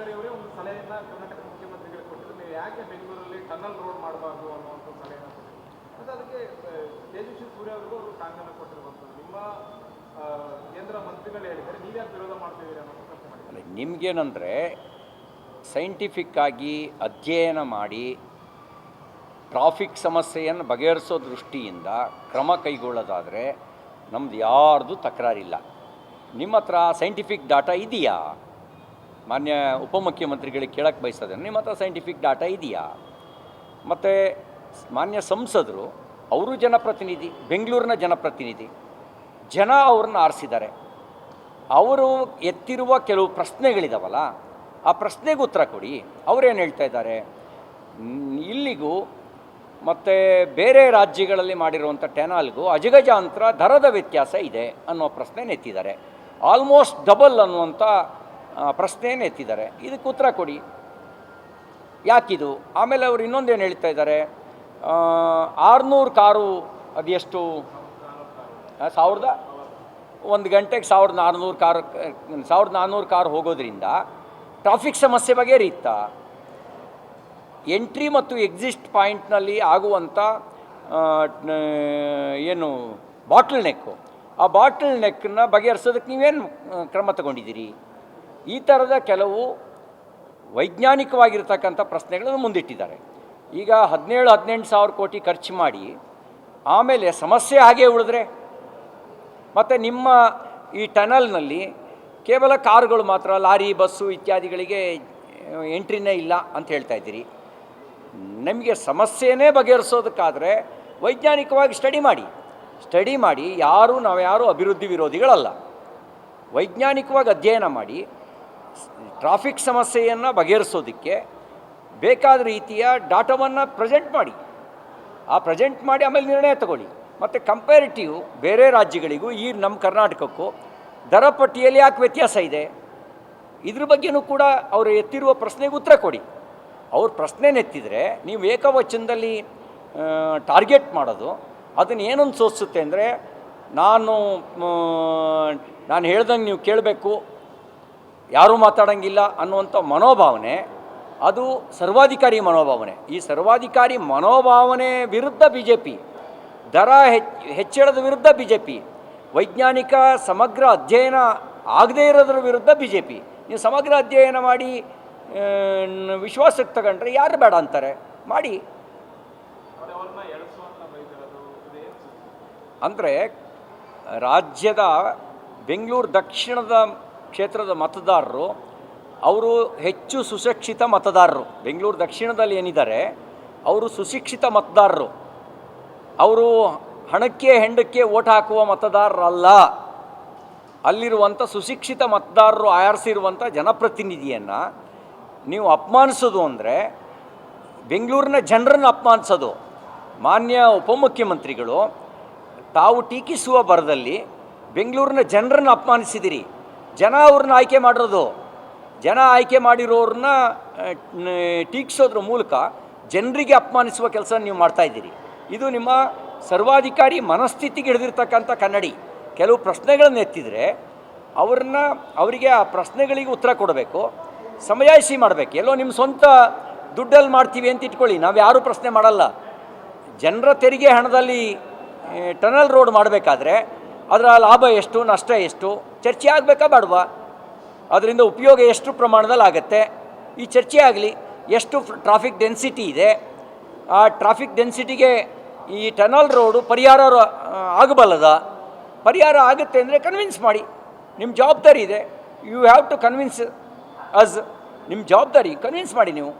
ಗಡ್ಕರಿ ಅವರೇ ಒಂದು ಸಲಹೆಯನ್ನ ಕರ್ನಾಟಕ ಮುಖ್ಯಮಂತ್ರಿಗಳಿಗೆ ಕೊಟ್ಟಿದ್ರು. ನೀವು ಯಾಕೆ ಬೆಂಗಳೂರಲ್ಲಿ ಟನಲ್ ರೋಡ್ ಮಾಡಬಾರ್ದು ಅನ್ನುವಂಥ ಸಲಹೆಯನ್ನು ಕೊಟ್ಟಿದ್ರು. ಮತ್ತು ಅದಕ್ಕೆ ತೇಜಸ್ವಿ ಸೂರ್ಯ ಅವರಿಗೂ ಅವರು ಕಾಂಗ್ರೆಸ್ ಕೊಟ್ಟಿರುವಂಥದ್ದು. ನಿಮ್ಮ ಕೇಂದ್ರ ಮಂತ್ರಿಗಳು ಹೇಳಿದರೆ ನೀವ್ಯಾಕೆ ವಿರೋಧ ಮಾಡ್ತಿದ್ದೀರಿ ಅನ್ನೋ ಪ್ರಶ್ನೆ ಮಾಡಿದ್ದಾರೆ. ನಿಮಗೇನಂದರೆ ಸೈಂಟಿಫಿಕ್ ಆಗಿ ಅಧ್ಯಯನ ಮಾಡಿ ಟ್ರಾಫಿಕ್ ಸಮಸ್ಯೆಯನ್ನು ಬಗೆಹರಿಸೋ ದೃಷ್ಟಿಯಿಂದ ಕ್ರಮ ಕೈಗೊಳ್ಳೋದಾದರೆ ನಮ್ದು ಯಾರ್ದು ತಕರಾರಿಲ್ಲ. ನಿಮ್ಮ ಹತ್ರ ಸೈಂಟಿಫಿಕ್ ಡಾಟಾ ಇದೆಯಾ? ಮಾನ್ಯ ಉಪಮುಖ್ಯಮಂತ್ರಿಗಳಿಗೆ ಕೇಳಕ್ಕೆ ಬಯಸ್ತದೆ ನಿಮ್ಮ ಹತ್ರ ಸೈಂಟಿಫಿಕ್ ಡಾಟಾ ಇದೆಯಾ? ಮತ್ತು ಮಾನ್ಯ ಸಂಸದರು, ಅವರು ಜನಪ್ರತಿನಿಧಿ, ಬೆಂಗಳೂರಿನ ಜನಪ್ರತಿನಿಧಿ, ಜನ ಅವ್ರನ್ನ ಆರಿಸಿದ್ದಾರೆ. ಅವರು ಎತ್ತಿರುವ ಕೆಲವು ಪ್ರಶ್ನೆಗಳಿದಾವಲ್ಲ, ಆ ಪ್ರಶ್ನೆಗೆ ಉತ್ತರ ಕೊಡಿ. ಅವರೇನು ಹೇಳ್ತಾ ಇದ್ದಾರೆ? ಇಲ್ಲಿಗೂ ಮತ್ತು ಬೇರೆ ರಾಜ್ಯಗಳಲ್ಲಿ ಮಾಡಿರುವಂಥ ಟೆನಾಲ್ಗೂ ಅಜಗಜಾಂತರ ದರದ ವ್ಯತ್ಯಾಸ ಇದೆ ಅನ್ನೋ ಪ್ರಶ್ನೆ ಎತ್ತಿದ್ದಾರೆ ಆಲ್ಮೋಸ್ಟ್ ಡಬಲ್ ಅನ್ನುವಂಥ ಪ್ರಶ್ನೆಯನ್ನು ಎತ್ತಿದ್ದಾರೆ. ಇದಕ್ಕೆ ಉತ್ತರ ಕೊಡಿ. ಯಾಕಿದು? ಆಮೇಲೆ ಅವರು ಇನ್ನೊಂದೇನು ಹೇಳ್ತಾ ಇದ್ದಾರೆ? ಆರುನೂರು ಕಾರು ಅದು ಎಷ್ಟು ಸಾವಿರದ? ಒಂದು ಗಂಟೆಗೆ ಸಾವಿರದ ನಾನ್ನೂರು ಕಾರು, ಸಾವಿರದ ನಾನ್ನೂರು ಕಾರು ಹೋಗೋದ್ರಿಂದ ಟ್ರಾಫಿಕ್ ಸಮಸ್ಯೆ ಬಗೆಹರಿಯುತ್ತಾ ಎಂಟ್ರಿ ಮತ್ತು ಎಕ್ಸಿಸ್ಟ್ ಪಾಯಿಂಟ್ನಲ್ಲಿ ಆಗುವಂಥ ಏನು ಬಾಟ್ಲ್ ನೆಕ್ಕು ಆ ಬಾಟ್ಲ್ ನೆಕ್ಕನ್ನ ಬಗೆಹರಿಸೋದಕ್ಕೆ ನೀವೇನು ಕ್ರಮ ತಗೊಂಡಿದ್ದೀರಿ? ಈ ಥರದ ಕೆಲವು ವೈಜ್ಞಾನಿಕವಾಗಿರ್ತಕ್ಕಂಥ ಪ್ರಶ್ನೆಗಳನ್ನು ಮುಂದಿಟ್ಟಿದ್ದಾರೆ. ಈಗ ಹದಿನೇಳು, ಹದಿನೆಂಟು ಸಾವಿರ ಕೋಟಿ ಖರ್ಚು ಮಾಡಿ ಆಮೇಲೆ ಸಮಸ್ಯೆ ಹಾಗೇ ಉಳಿದ್ರೆ? ಮತ್ತು ನಿಮ್ಮ ಈ ಟನಲ್ನಲ್ಲಿ ಕೇವಲ ಕಾರುಗಳು ಮಾತ್ರ, ಲಾರಿ, ಬಸ್ಸು ಇತ್ಯಾದಿಗಳಿಗೆ ಎಂಟ್ರಿನೇ ಇಲ್ಲ ಅಂತ ಹೇಳ್ತಾ ಇದ್ದೀರಿ. ನಮಗೆ ಸಮಸ್ಯೆನೇ ಬಗೆಹರಿಸೋದಕ್ಕಾದರೆ ವೈಜ್ಞಾನಿಕವಾಗಿ ಸ್ಟಡಿ ಮಾಡಿ. ಸ್ಟಡಿ ಮಾಡಿ ಯಾರು ನಾವು ಯಾರು ಅಭಿವೃದ್ಧಿ ವಿರೋಧಿಗಳಲ್ಲ. ವೈಜ್ಞಾನಿಕವಾಗಿ ಅಧ್ಯಯನ ಮಾಡಿ. ಟ್ರಾಫಿಕ್ ಸಮಸ್ಯೆಯನ್ನು ಬಗೆಹರಿಸೋದಕ್ಕೆ ಬೇಕಾದ ರೀತಿಯ ಡಾಟಾವನ್ನು ಪ್ರೆಸೆಂಟ್ ಮಾಡಿ. ಆ ಪ್ರೆಸೆಂಟ್ ಮಾಡಿ ಆಮೇಲೆ ನಿರ್ಣಯ ತಗೊಳ್ಳಿ. ಮತ್ತು ಕಂಪ್ಯಾರಿಟಿವ್ ಬೇರೆ ರಾಜ್ಯಗಳಿಗೂ, ಈ ನಮ್ಮ ಕರ್ನಾಟಕಕ್ಕೂ ದರ ಪಟ್ಟಿಯಲ್ಲಿ ಯಾಕೆ ವ್ಯತ್ಯಾಸ ಇದೆ? ಇದ್ರ ಬಗ್ಗೆನೂ ಕೂಡ ಅವರು ಎತ್ತಿರುವ ಪ್ರಶ್ನೆಗೆ ಉತ್ತರ ಕೊಡಿ. ಅವ್ರ ಪ್ರಶ್ನೆ ಎತ್ತಿದರೆ ನೀವು ಏಕವಚನದಲ್ಲಿ ಟಾರ್ಗೆಟ್ ಮಾಡೋದು, ಅದನ್ನು ಏನೊಂದು ಸೋಸುತ್ತೆ ಅಂದರೆ, ನಾನು ನಾನು ಹೇಳ್ದಂಗೆ ನೀವು ಕೇಳಬೇಕು ಯಾರೂ ಮಾತಾಡೋಂಗಿಲ್ಲ ಅನ್ನುವಂಥ ಮನೋಭಾವನೆ, ಅದು ಸರ್ವಾಧಿಕಾರಿ ಮನೋಭಾವನೆ. ಈ ಸರ್ವಾಧಿಕಾರಿ ಮನೋಭಾವನೆ ವಿರುದ್ಧ ಬಿ ಜೆ ಪಿ ದರ ಹೆಚ್ಚ್ ಹೆಚ್ಚಳದ ವಿರುದ್ಧ ಬಿ ಜೆ ಪಿ ವೈಜ್ಞಾನಿಕ ಸಮಗ್ರ ಅಧ್ಯಯನ ಆಗದೇ ಇರೋದ್ರ ವಿರುದ್ಧ ಬಿ ಜೆ ಪಿ ನೀವು ಸಮಗ್ರ ಅಧ್ಯಯನ ಮಾಡಿ ವಿಶ್ವಾಸಕ್ಕೆ ತಗೊಂಡ್ರೆ ಯಾರು ಬೇಡ ಅಂತಾರೆ? ಮಾಡಿ. ಅಂದರೆ ರಾಜ್ಯದ ಬೆಂಗಳೂರು ದಕ್ಷಿಣದ ಕ್ಷೇತ್ರದ ಮತದಾರರು, ಅವರು ಹೆಚ್ಚು ಸುಶಿಕ್ಷಿತ ಮತದಾರರು. ಬೆಂಗಳೂರು ದಕ್ಷಿಣದಲ್ಲಿ ಏನಿದ್ದಾರೆ, ಅವರು ಸುಶಿಕ್ಷಿತ ಮತದಾರರು. ಅವರು ಹಣಕ್ಕೆ ಹೆಂಡಕ್ಕೆ ಓಟ್ ಹಾಕುವ ಮತದಾರರಲ್ಲ. ಅಲ್ಲಿರುವಂಥ ಸುಶಿಕ್ಷಿತ ಮತದಾರರು ಆರಿಸಿರುವಂಥ ಜನಪ್ರತಿನಿಧಿಯನ್ನು ನೀವು ಅಪಮಾನಿಸೋದು ಅಂದರೆ, ಬೆಂಗಳೂರಿನ ಜನರನ್ನು ಅಪಮಾನಿಸೋದು. ಮಾನ್ಯ ಉಪಮುಖ್ಯಮಂತ್ರಿಗಳು, ತಾವು ಟೀಕಿಸುವ ಬರದಲ್ಲಿ ಬೆಂಗಳೂರಿನ ಜನರನ್ನು ಅಪಮಾನಿಸಿದಿರಿ. ಜನ ಅವ್ರನ್ನ ಆಯ್ಕೆ ಮಾಡಿರೋದು. ಜನ ಆಯ್ಕೆ ಮಾಡಿರೋರನ್ನ ಟೀಕ್ಸೋದ್ರ ಮೂಲಕ ಜನರಿಗೆ ಅಪಮಾನಿಸುವ ಕೆಲಸ ನೀವು ಮಾಡ್ತಾ ಇದ್ದೀರಿ. ಇದು ನಿಮ್ಮ ಸರ್ವಾಧಿಕಾರಿ ಮನಸ್ಥಿತಿಗೆ ಹಿಡಿದಿರ್ತಕ್ಕಂಥ ಕನ್ನಡಿ. ಕೆಲವು ಪ್ರಶ್ನೆಗಳನ್ನು ಎತ್ತಿದರೆ ಅವ್ರನ್ನ, ಅವರಿಗೆ ಆ ಪ್ರಶ್ನೆಗಳಿಗೆ ಉತ್ತರ ಕೊಡಬೇಕು. ಸಮಯಾಯಿಸಿ ಮಾಡಬೇಕು. ಎಲ್ಲೋ ನಿಮ್ಮ ಸ್ವಂತ ದುಡ್ಡಲ್ಲಿ ಮಾಡ್ತೀವಿ ಅಂತ ಇಟ್ಕೊಳ್ಳಿ. ನಾವು ಯಾರೂ ಪ್ರಶ್ನೆ ಮಾಡಲ್ಲ. ಜನರ ತೆರಿಗೆ ಹಣದಲ್ಲಿ ಟನಲ್ ರೋಡ್ ಮಾಡಬೇಕಾದ್ರೆ ಅದರ ಲಾಭ ಎಷ್ಟು, ನಷ್ಟ ಎಷ್ಟು ಚರ್ಚೆ ಆಗಬೇಕಾ ಬೇಡವಾ? ಅದರಿಂದ ಉಪಯೋಗ ಎಷ್ಟು ಪ್ರಮಾಣದಲ್ಲಿ ಆಗುತ್ತೆ? ಈ ಚರ್ಚೆ ಆಗಲಿ ಎಷ್ಟು ಟ್ರಾಫಿಕ್ ಡೆನ್ಸಿಟಿ ಇದೆ? ಆ ಟ್ರಾಫಿಕ್ ಡೆನ್ಸಿಟಿಗೆ ಈ ಟನಲ್ ರೋಡು ಪರಿಹಾರ ಆಗಬಲ್ಲದ? ಪರಿಹಾರ ಆಗುತ್ತೆ ಅಂದರೆ ಕನ್ವಿನ್ಸ್ ಮಾಡಿ. ನಿಮ್ಮ ಜವಾಬ್ದಾರಿ ಇದೆ. You have to convince us ನಿಮ್ಮ ಜವಾಬ್ದಾರಿ ಕನ್ವಿನ್ಸ್ ಮಾಡಿ ನೀವು.